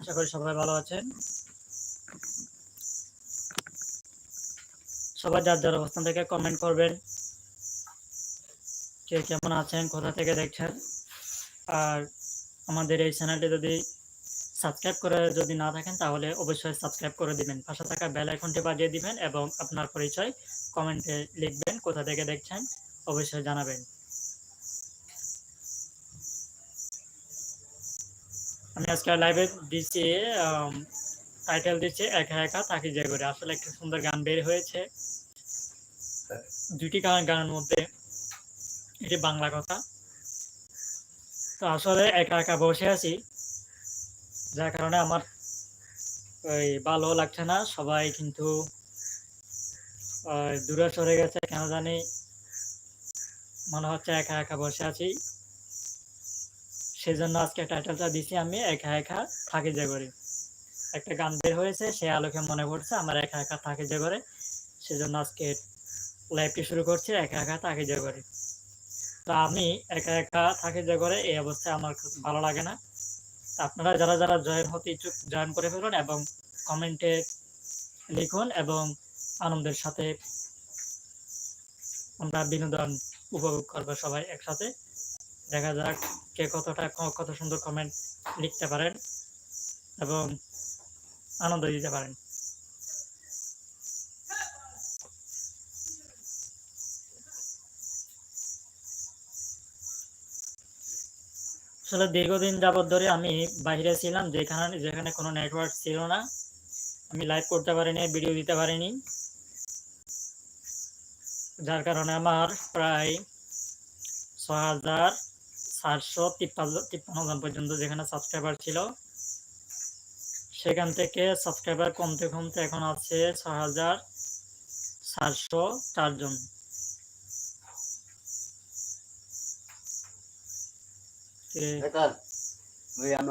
আশা করি সবাই ভালো আছেন। সবাই যার যার অবস্থান থেকে কমেন্ট করবেন। কে কেমন আছেন, কোথা থেকে দেখছেন? আর আমাদের এই চ্যানেলটি যদি সাবস্ক্রাইব করে যদি না থাকেন, তাহলে অবশ্যই সাবস্ক্রাইব করে দিবেন। পাশে থাকা বেল আইকনটি বাজিয়ে দিবেন এবং আপনার পরিচয় কমেন্টে লিখবেন, কোথা থেকে দেখছেন, অবশ্যই জানাবেন। আমি আজকে লাইভে দিচ্ছি টাইটেল দিচ্ছি একা একা থাকি যে করে আসলে একটা সুন্দর গান বের হয়েছে। দুটি গান গানের মধ্যে। এটি বাংলা কথা। তো আসলে একা একা বসে আছি। যার কারণে আমার ওই ভালো লাগছে না। সবাই কিন্তু দূরে সরে গেছে, কেন জানি। মনে হচ্ছে একা একা বসে আছি। সেজন্য আজকে টাইটেলটা দিছি আমি, একা একা থাকি যে করে একটা গান বের হয়েছে, সে আলোকে মনে পড়ছে, আমার একা একা থাকি যে করে সেজন্য আজকে লাইভটি শুরু করছি, একা একা থাকি যে করে তো আমি একা একা থাকি যে করে এই অবস্থায় আমার খুব ভালো লাগে না। আপনারা যারা যারা জয়েন হতে ইচ্ছুক, জয়েন করে ফেলুন এবং কমেন্টে লিখুন এবং আনন্দের সাথে আমরা বিনোদন উপভোগ করব সবাই একসাথে। দেখা যাক কে কতটা কত সুন্দর কমেন্ট লিখতে পারেন এবং আনন্দ দিতে পারেন। আসলে দীর্ঘদিন যাবত ধরে আমি বাইরে ছিলাম, যেখানে যেখানে কোনো নেটওয়ার্ক ছিল না। আমি লাইভ করতে পারিনি ভিডিও দিতে পারিনি। যার কারণে আমার প্রায় ছ হাজার চারশো তিপ্পান্ন জন পর্যন্ত যেখানে সাবস্ক্রাইবার ছিল সেখান থেকে সাবস্ক্রাইবার কমতে কমতে এখন আছে ছ হাজার চারশো চারজন এ- বেকার। ওই আমি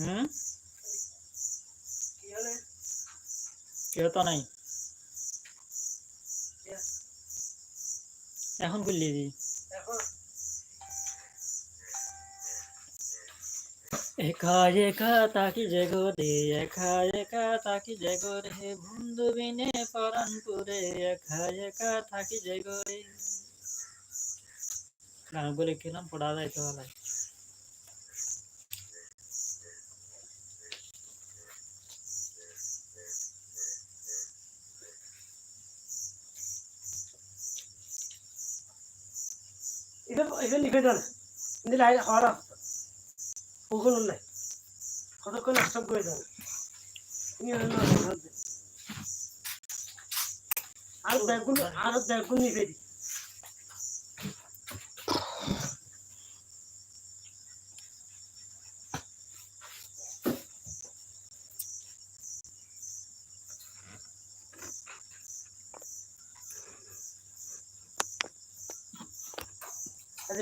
হুম? কেউ তো নাই। এখন করলি দি। একা একা তাকি জেগো রে একা একা তাকি জেগো রে বন্ধু বিনে পরাণ পুরে একা একা থাকি জেগো রে। গান বলে কিলাম পড়া যাইতে ভালো ইভেন ইভেন দেন কিন্তু লাইন হওয়ার ওখানে নাই কতক্ষণ স্টপ করে না। আর ব্যাগুন আর ব্যাগুন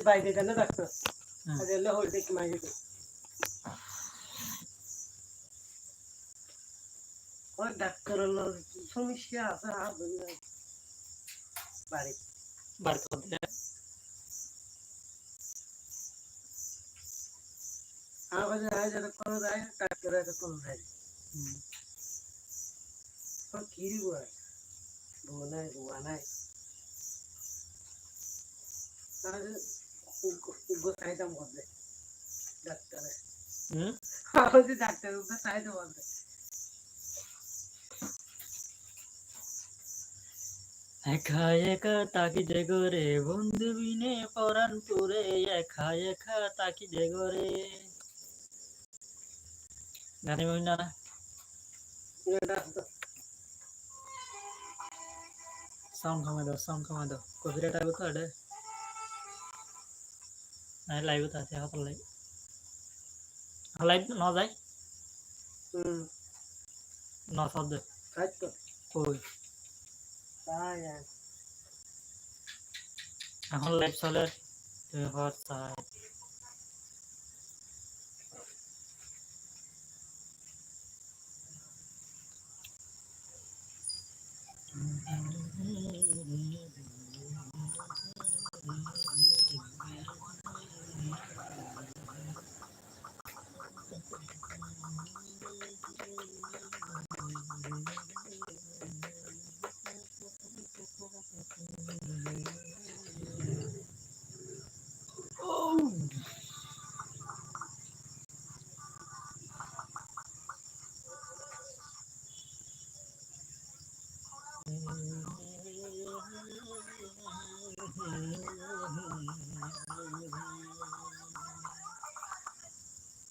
বাইরে দেন না ডাক্তার হুম। আরে এলে হোল্ড দেখি মাই দিতে ওই ডাক্তার হলো কি সমস্যা আছে আর বললে বাড়ি বাড়ি করতে আমার উগ্র চাহিদা মধ্যে ডাক্তারে একা একা তাকি জেগো রে বন্ধু বিনে পরাণ পুরে একা একা তাকি জেগো রে গানে বই না সাউন্ড কমে দাও সাউন্ড কমে দাও কপিরাইট আইব তো লাইভে তো আছে সকল লাইভ লাইভ ন যায় ন শব্দ কই এখন লাইভ চলে তুমি ঘর চাই Mm-hmm.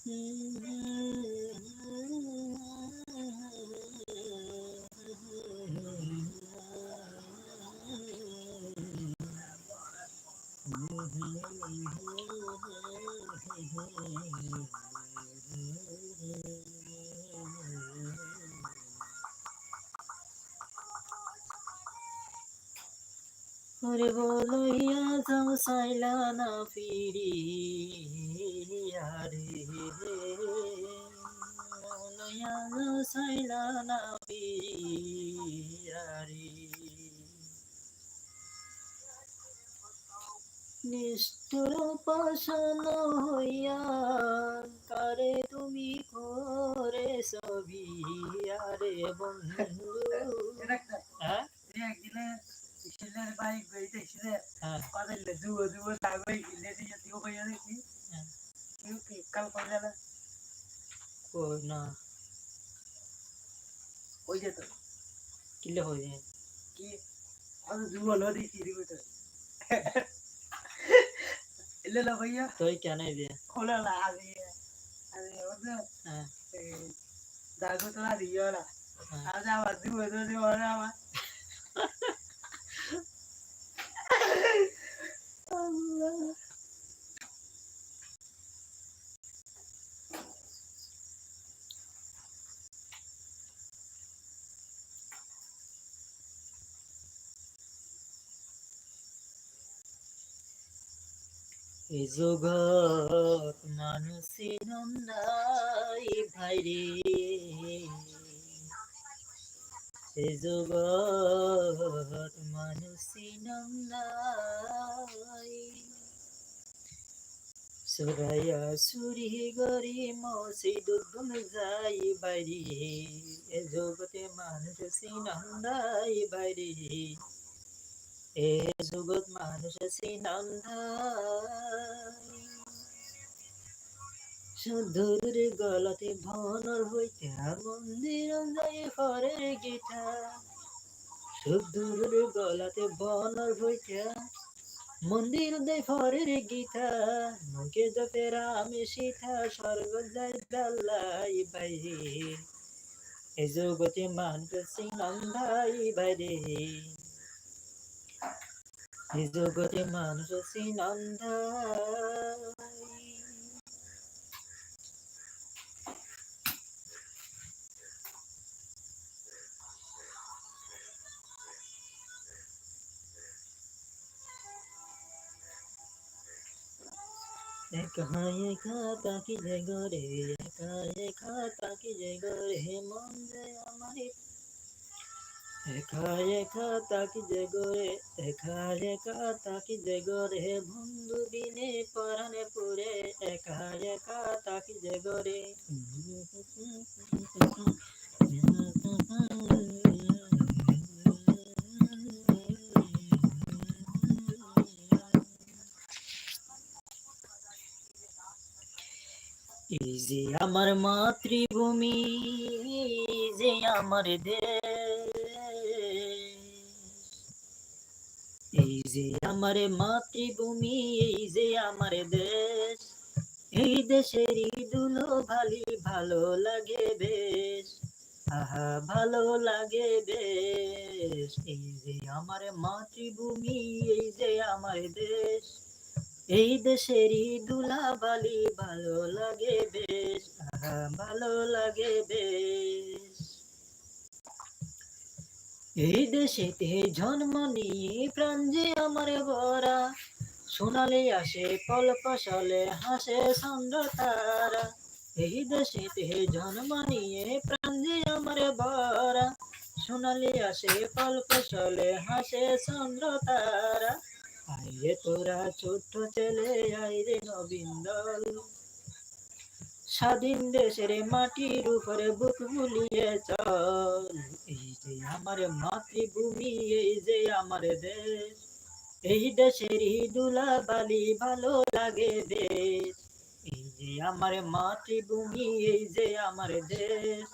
Mm-hmm. ওরে বলইয়া যাও সাইলা না ফিরিয়া রে বলইয়া যাও সাইলা না ফিরিয়া রে নিষ্ঠুর পাশান হইয়া কারে তুমি করে ছবি আরে বন্ধু হ্যাঁ একদিনে ছেলের বাইক বইতে ছেলে হ্যাঁ পাদাইলে যুব যুব তাগই গিলে দিয়ে তুই কইয়া দেখি হ্যাঁ। কেউ কি কাল কইলা না কই না ওই যে তো কিলে হয়ে যায় কি আর যুব নদী চিরি কইতো এলে না ভাইয়া তুই কেন দিয়ে খোলা না আগে আগে ওটা হ্যাঁ দাগো তোলা দিও না হ্যাঁ। আজ আবার যুব নদী এই জগৎ মানুষের নাই ভাই এই জগৎ মানুষের নাই সুরাইয়া সুরি গরি মসজিদ গুন যাই বাইরে। এ জগতে মানুষ সিনন্দাই বাইরে। এ জগৎ মানুষ সিনন্দাই সুদূর গলাতে ভনর হইতে মন্দির যাই হরের গীতা। সুদূর গলাতে বনর হইতে মন্দির দেয় ফরের গীতা। মুখে জপে রাম সীতা, স্বর্গ যায় দাল্লাই বাইরে। এ জগতে মানুষ সিনন্দাই বাইরে। এ জগতে মানুষ সিনন্দাই একা একা তাকি যে গরে একা একা তাকি যে গরে মন যে আমার। একা একা তাকি যে গরে একা একা তাকি যে গরে বন্ধু বিনে পরাণে পুরে একা একা তাকি যে গরে যে আমার মাতৃভূমি, যে আমার দেশ। এই যে আমার মাতৃভূমি, এই যে আমার দেশ। এই দেশেরই দুলো ভালি ভালো লাগে বেশ। আহা, ভালো লাগে বেশ। এই যে আমার মাতৃভূমি, এই যে আমার দেশ। এই দেশেরই দুলাবালি ভালো লাগে বেশ ভালো লাগে বেশ। এই দেশেতে জন্ম নিয়ে প্রাণ যে আমার বরা সোনালে আসে পল ফসলে, হাসে চন্দ্র তারা। এই দেশেতে জন্ম নিয়ে প্রাণ যে আমার বরা সোনালি আসে ফল ফসলে, হাসে চন্দ্র তারা। আইরে তোরা ছোট্ট ছেলে আইরে নবীন দল। স্বাধীন দেশের মাটির উপরে বুক বুলিয়ে চল। এই যে আমার মাতৃভূমি, এই যে আমার দেশ। এই দেশের দুলা বালি ভালো লাগে দেশ এই যে আমার মাতৃভূমি, এই যে আমার দেশ।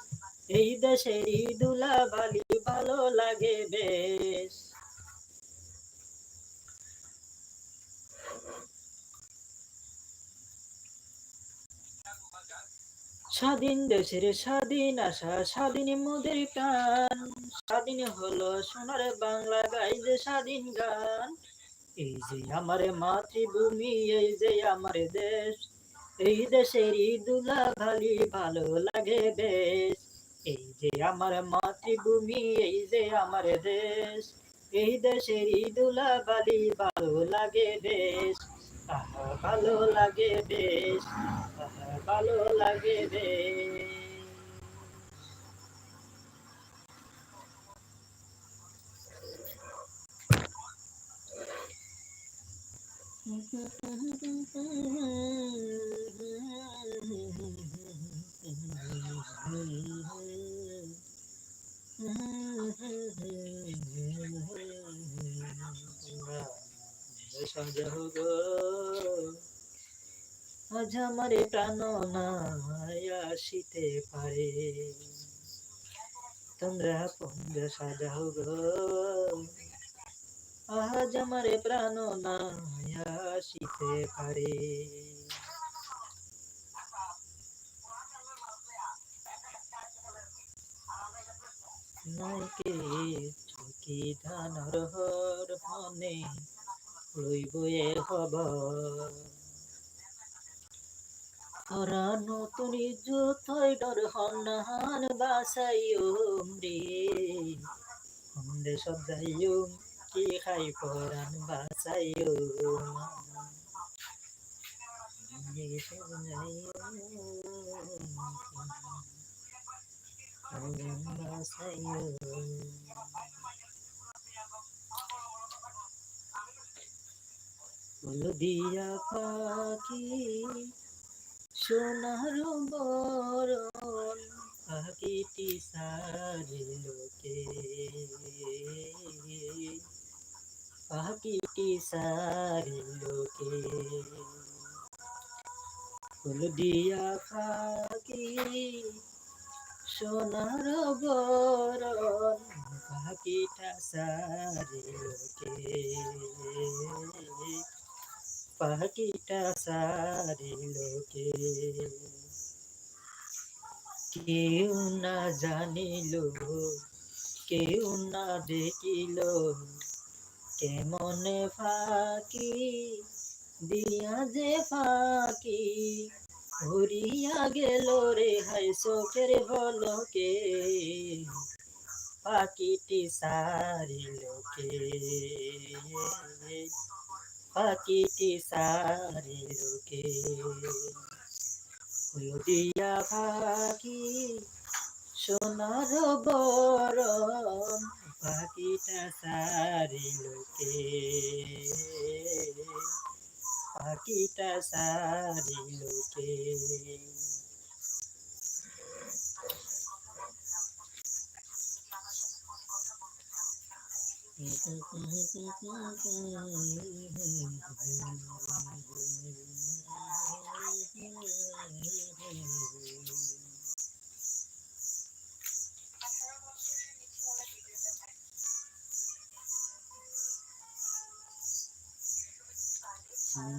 এই দেশের দুলা বালি ভালো লাগে বেশ। স্বাধীন দেশের স্বাধীন আশা, স্বাধীন মোদের প্রাণ। স্বাধীন হলো সোনার বাংলা, গাই যে স্বাধীন গান। এই যে আমার মাতৃভূমি, এই যে আমার দেশ। এই দেশের দুলা ভালি ভালো লাগে বেশ। এই যে আমার মাতৃভূমি, এই যে আমার দেশ। এই দেশের দুলা বালি ভালো লাগে বেশ। ভালো লাগে বেশ ভালো লাগে বেশ। সাজাও গো আজ আমার প্রাণ নাই আসিতে পারে। তোমরা পঞ্জ সাজাও গো। আজ আমার প্রাণ নাই আসিতে পারে। নাইকে চকি ধানর হর ফনে রইব এ ওরা নতুন যতই ডর হন্নান বাসাইও রে। হন্দে যাইও, কি খাই পরান বাসাইও দিয়া পাখি সোনার বরণ। পাখিটি সারে লোকে। পাখিটি সারে লোকে। ফুল দিয়া পাখি সোনার বরণ। পাখিটা সারে লোকে। পাখিটা সারে লোকে। কেউ না জানিল, কেউ না দেখিল, কেমনে ফাঁকি দিয়া যে ফাঁকি ঘুরিয়া গেল রে হাই চোখের বলকে পাখিটি সারিল কে পাখিটি সারিল কে দিয়া পাখি সোনার বরণ পাখিটা সারি লোকে পাখিটা সারি কে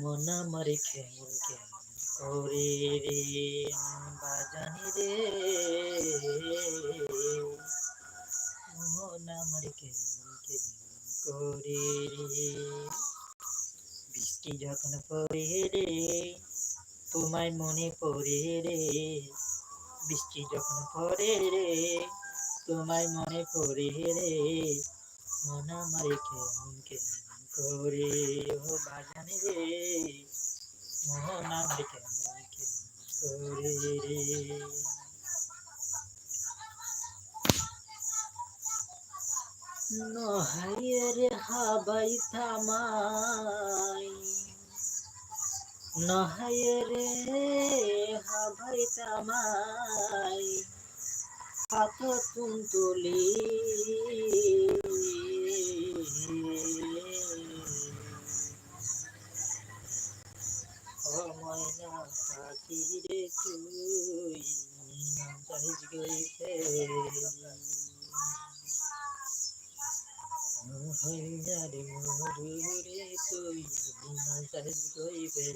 মন আমার কেমন? কেমন করে রে বাজানি রে মন আমার কেমন করে রে বৃষ্টি যখন পড়ে রে, তোমায় মনে পড়ে রে। বৃষ্টি যখন পড়ে রে, তোমায় মনে পড়ে রে। মন আমার কেমন কেমন করে, ও বাজানে রে। মন আমার কেমন কেমন করে রে। নহাইয়ের হাবাই থামাই। নহাইয়ের হাবাই থামাই। হাত তুলি। ময়না পাখি রে তুই যাইস হইয়ারে মরুরে তুই যাইস গইবে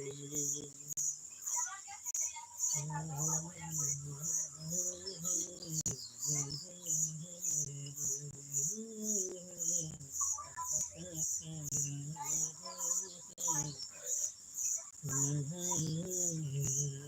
কায়ে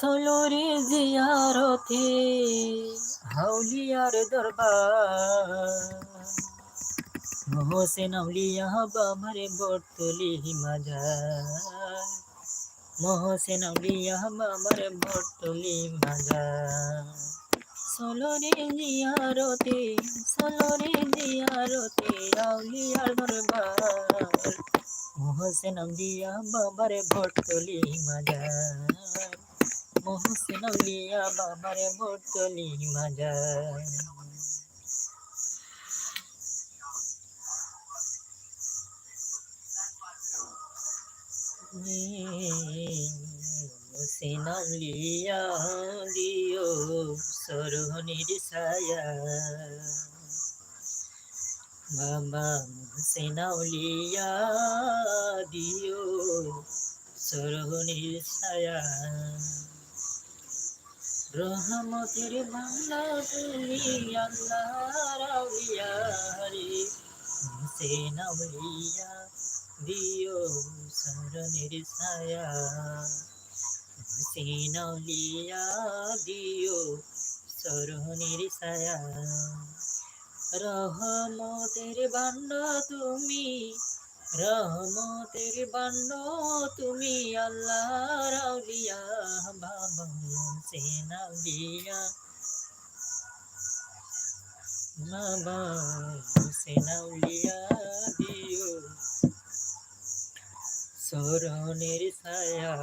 সলোরে জিয়ারতে হাউলিয়ার দরবার মোহসেন আউলিয়া বাবারে বর্তলি মাজার মোহসেন আউলিয়া বাবারে বর্তলি মাজার সলোরে জিয়ারতে সলোরে জিয়ারতে আউলিয়ার দরবার মোহসেন আউলিয়া বাবারে বর্তলি মাজার মোহসেন আউলিয়া বাবারে বর্তলি মাজার সিনালিয়া দিও সরহনির ছায়া বাবা সিনাউলিয়া দিও সরহনির ছায়া রহমতের বাংলা তুমি আল্লাহ রাউলিয়া রে সিনাউলিয়া দিও সরণের ছায়া। সিনালিয়া দিও সরণের ছায়া। রহমতের বান্ড তুমি রহমতের বান্ন তুমি আল্লাহ রাউলিয়া বাবা সেনাউলিয়া বাবা সেনাউলিয়া দিও। স্মরণের ছায়া।